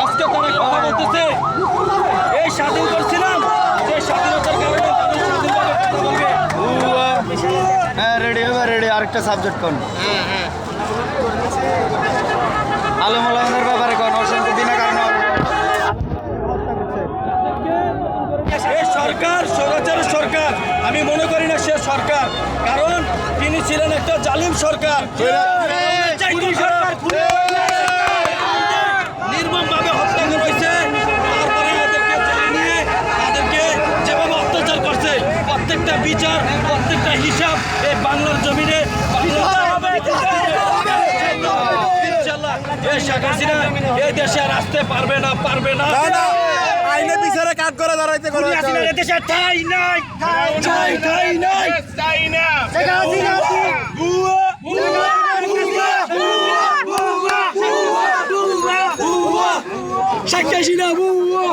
আজকে তারা কথা বলতেছে। এই স্বাধীন করছিলাম যে স্বাধীনতার কারণে স্বাধীনভাবে কথা বলবে। হ্যাঁ রেডি হবে রেডি আরেকটা সাবজেক্ট কোন? আলম আলমের ব্যাপারে কোন অসংখ্য বিনা কারণে সরকার স্বৈরাচারের সরকার আমি মনে করি না সে সরকার কারণ তিনি ছিলেন একটা জালিম সরকার। বিচার প্রত্যেকটা হিসাব এই বাংলার জমিনে এই শেখ হাসিনা দেশে আর আসতে পারবে না পারবে না আইনে বিচারে কাট করে দাঁড়াইতে করে দেশে ঠাই নাই ঠাই ঠাই নাই চাই না বুয়া বুয়া বুয়া বুয়া বুয়া শেখ হাসিনা বুয়া